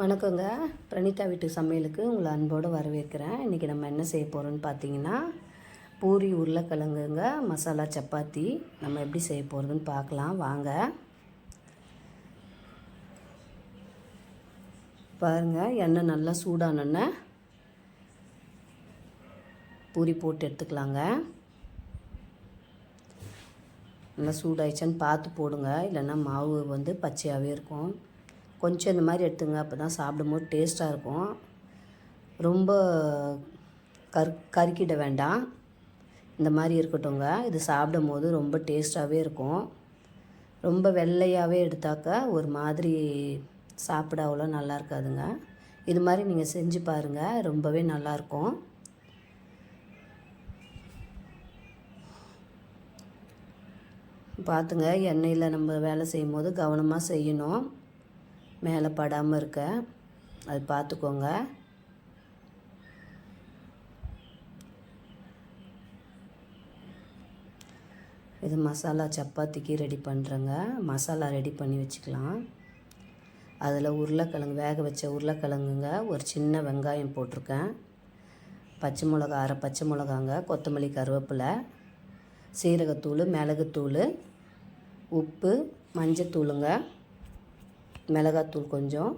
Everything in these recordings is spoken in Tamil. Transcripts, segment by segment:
வணக்கங்க. பிரணிதா வீட்டு சமையலுக்கு உங்களை அன்போடு வரவேற்கிறேன். இன்றைக்கி நம்ம என்ன செய்ய போகிறோம்னு பார்த்தீங்கன்னா பூரி உருளைக்கிழங்குங்க மசாலா சப்பாத்தி. நம்ம எப்படி செய்ய போகிறதுன்னு பார்க்கலாம். வாங்க. பாருங்கள் எண்ணெய் நல்லா சூடானோன்னே பூரி போட்டு எடுத்துக்கலாங்க. நல்லா சூடாயிடுச்சான்னு பார்த்து போடுங்க. இல்லைன்னா மாவு வந்து பச்சையாகவே இருக்கும். கொஞ்சம் இந்த மாதிரி எடுத்துங்க அப்போ தான் சாப்பிடும்போது டேஸ்ட்டாக இருக்கும். ரொம்ப கரு கருக்கிட வேண்டாம். இந்த மாதிரி இருக்கட்டும்ங்க. இது சாப்பிடும் போது ரொம்ப டேஸ்ட்டாகவே இருக்கும். ரொம்ப வெள்ளையாகவே எடுத்தாக்கா ஒரு மாதிரி சாப்பிட அவ்வளோ நல்லா இருக்காதுங்க. இது மாதிரி நீங்கள் செஞ்சு பாருங்கள் ரொம்பவே நல்லாயிருக்கும் பார்த்துங்க எண்ணெயில் நம்ம வேலை செய்யும் போது கவனமாக செய்யணும். மேலே படாமல் இருக்க. அது பார்த்துக்கோங்க. இது மசாலா சப்பாத்திக்கு ரெடி பண்ணுறேங்க. மசாலா ரெடி பண்ணி வச்சுக்கலாம். அதில் உருளைக்கிழங்கு வேக வச்ச உருளைக்கிழங்குங்க ஒரு சின்ன வெங்காயம் போட்டிருக்கேன். பச்சை மிளகா அரை பச்சை மிளகாங்க கொத்தமல்லி கருவேப்பிலை சீரகத்தூள் மிளகுத்தூள் உப்பு மஞ்சத்தூளுங்க. மிளகாத்தூள் கொஞ்சம்.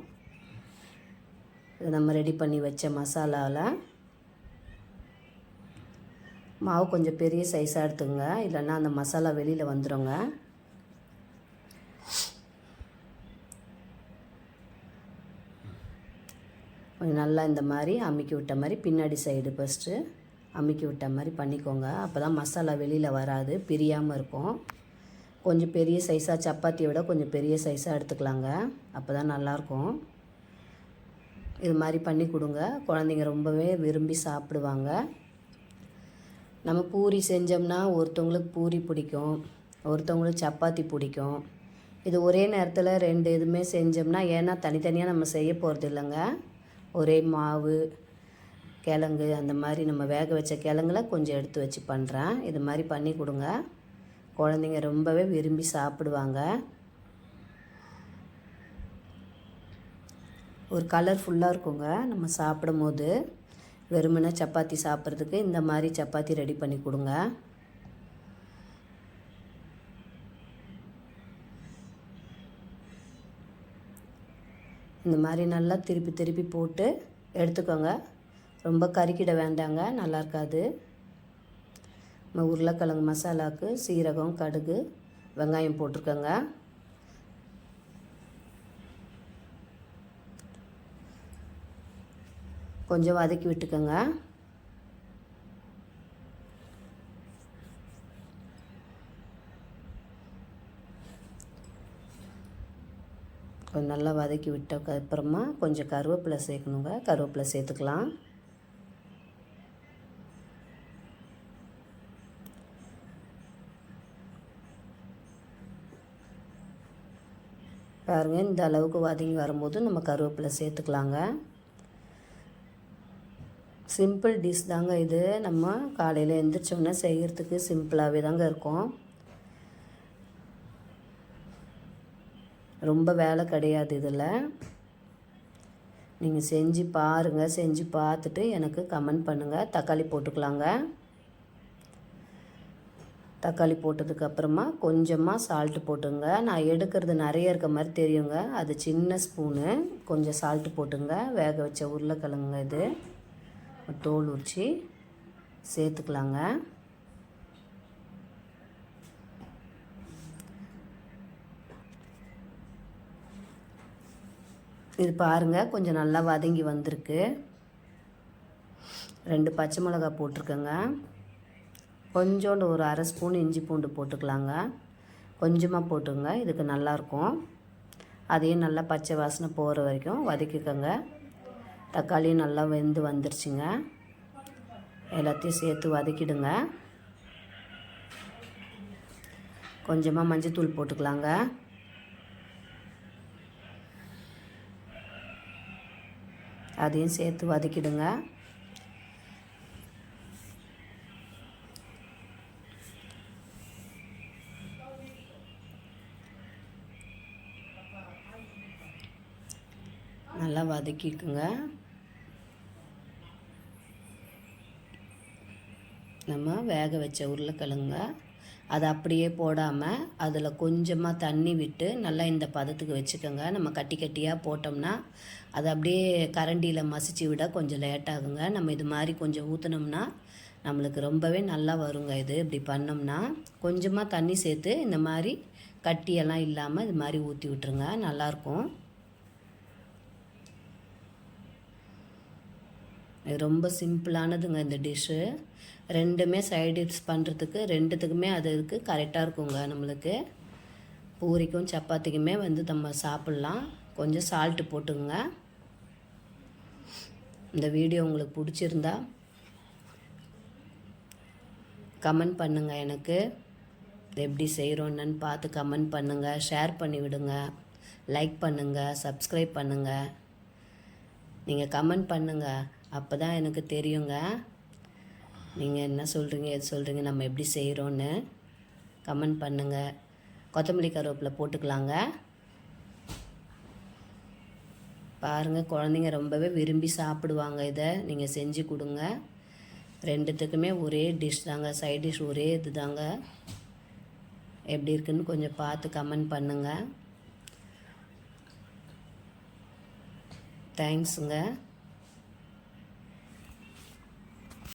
இது நம்ம ரெடி பண்ணி வச்ச மசாலாவில் மாவு கொஞ்சம் பெரிய சைஸாக எடுத்துங்க. இல்லைன்னா அந்த மசாலா வெளியில் வந்துடுங்க கொஞ்சம் நல்லா இந்த மாதிரி அமுக்கி விட்ட மாதிரி பின்னாடி சைடு ஃபஸ்ட்டு அமுக்கி விட்ட மாதிரி பண்ணிக்கோங்க. அப்போ தான் மசாலா வெளியில் வராது பிரியாமல் இருக்கும். கொஞ்சம் பெரிய சைஸாக சப்பாத்தியை விட கொஞ்சம் பெரிய சைஸாக எடுத்துக்கலாங்க. அப்போ தான் நல்லாயிருக்கும். இது மாதிரி பண்ணி கொடுங்க. குழந்தைங்க ரொம்பவே விரும்பி சாப்பிடுவாங்க. நம்ம பூரி செஞ்சோம்னா ஒருத்தவங்களுக்கு பூரி பிடிக்கும் ஒருத்தவங்களுக்கு சப்பாத்தி பிடிக்கும். இது ஒரே நேரத்தில் ரெண்டு இதுவுமே செஞ்சோம்னா ஏன்னா தனித்தனியாக நம்ம செய்ய போகிறது இல்லைங்க. ஒரே மாவு கிழங்கு அந்த மாதிரி நம்ம வேக வச்ச கிழங்குல கொஞ்சம் எடுத்து வச்சு பண்ணுறேன் இது மாதிரி பண்ணி கொடுங்க. குழந்தைங்க ரொம்பவே விரும்பி சாப்பிடுவாங்க. ஒரு கலர்ஃபுல்லாக இருக்குங்க. நம்ம சாப்பிடும் போது வெறுமனே சப்பாத்தி சாப்பிட்றதுக்கு இந்த மாதிரி சப்பாத்தி ரெடி பண்ணி கொடுங்க. இந்த மாதிரி நல்லா திருப்பி திருப்பி போட்டு எடுத்துக்கோங்க. ரொம்ப கறிக்கிட வேண்டாங்க. நல்லா இருக்காது. நம்ம உருளைக்கிழங்கு மசாலாவுக்கு சீரகம் கடுகு வெங்காயம் போட்டிருக்கோங்க. கொஞ்சம் வதக்கி விட்டுக்கோங்க. கொஞ்சம் நல்லா வதக்கி விட்டதுக்கு அப்புறமா கொஞ்சம் கருவேப்பிலை சேர்க்கணுங்க. கருவேப்பிலை சேர்த்துக்கலாம். பாருங்கள் இந்த அளவுக்கு வதங்கி வரும்போது நம்ம கருவேப்பிலை சேர்த்துக்கலாங்க. சிம்பிள் டிஷ் தாங்க இது. நம்ம காலையில் எழுந்திரிச்சோன்னே செய்கிறதுக்கு சிம்பிளாகவே தாங்க இருக்கும். ரொம்ப வேலை கிடையாது இதில். நீங்கள் செஞ்சு பாருங்கள் செஞ்சு பார்த்துட்டு எனக்கு கமெண்ட் பண்ணுங்கள் தக்காளி போட்டுக்கலாங்க. தக்காளி போட்டதுக்கப்புறமா கொஞ்சமாக சால்ட்டு போட்டுங்க. நான் எடுக்கிறது நிறைய இருக்க மாதிரி தெரியுங்க. அது சின்ன ஸ்பூனு கொஞ்சம் சால்ட்டு போட்டுங்க. வேக வச்ச உருளைக்கிழங்குங்க இது. தோல் உரித்து சேர்த்துக்கலாங்க. இது பாருங்கள் கொஞ்சம் நல்லா வதங்கி வந்திருக்கு. ரெண்டு பச்சை மிளகா போட்டிருக்கேங்க. கொஞ்சோண்டு ஒரு அரை ஸ்பூன் இஞ்சி பூண்டு போட்டுக்கலாங்க. கொஞ்சமாக போட்டுங்க இதுக்கு நல்லாயிருக்கும் அதையும் நல்லா பச்சை வாசனை போகிற வரைக்கும் வதக்கிக்கோங்க. தக்காளியும் நல்லா வெந்து வந்துருச்சுங்க. எல்லாத்தையும் சேர்த்து வதக்கிடுங்க. கொஞ்சமாக மஞ்சத்தூள் போட்டுக்கலாங்க. அதையும் சேர்த்து வதக்கிடுங்க. நல்லா வதக்கிக்குங்க. நம்ம வேக வச்ச உருளைக்கிழங்க அதை அப்படியே போடாமல் அதில் கொஞ்சமாக தண்ணி விட்டு நல்லா இந்த பதத்துக்கு வச்சுக்கோங்க. நம்ம கட்டி கட்டியாக போட்டோம்னா அதை அப்படியே கரண்டியில் மசிச்சு விட கொஞ்சம் லேட்டாகுங்க நம்ம இது மாதிரி கொஞ்சம் ஊற்றினோம்னா நம்மளுக்கு ரொம்பவே நல்லா வருங்க இது. இப்படி பண்ணோம்னா கொஞ்சமாக தண்ணி சேர்த்து இந்த மாதிரி கட்டியெல்லாம் இல்லாமல் இது மாதிரி ஊற்றி விட்டுருங்க. நல்லாயிருக்கும் இது ரொம்ப சிம்பிளானதுங்க இந்த டிஷ்ஷு. ரெண்டுமே சைட் டிஷ் பண்ணுறதுக்கு ரெண்டுத்துக்குமே அது இருக்குது கரெக்டாக இருக்குங்க நம்மளுக்கு. பூரிக்கும் சப்பாத்திக்குமே வந்து நம்ம சாப்பிட்லாம். கொஞ்சம் சால்ட்டு போட்டுங்க இந்த வீடியோ உங்களுக்கு பிடிச்சிருந்தா கமெண்ட் பண்ணுங்கள் எனக்கு. எப்படி செய்கிறோன்னு பார்த்து கமெண்ட் பண்ணுங்கள் ஷேர் பண்ணி விடுங்க. லைக் பண்ணுங்கள் சப்ஸ்கிரைப் பண்ணுங்கள் நீங்கள் கமெண்ட் பண்ணுங்கள் அப்போ தான் எனக்கு தெரியுங்க. நீங்கள் என்ன சொல்கிறீங்க எது சொல்கிறீங்க நம்ம எப்படி செய்கிறோன்னு கமெண்ட் பண்ணுங்கள் கொத்தமல்லி கருவேப்பில் போட்டுக்கலாங்க. பாருங்கள் குழந்தைங்க ரொம்பவே விரும்பி சாப்பிடுவாங்க இதை. நீங்கள் செஞ்சு கொடுங்க. ரெண்டுத்துக்குமே ஒரே டிஷ் தாங்க. சைட் டிஷ் ஒரே இது தாங்க எப்படி இருக்குன்னு கொஞ்சம் பார்த்து கமெண்ட் பண்ணுங்கள் தேங்க்ஸுங்க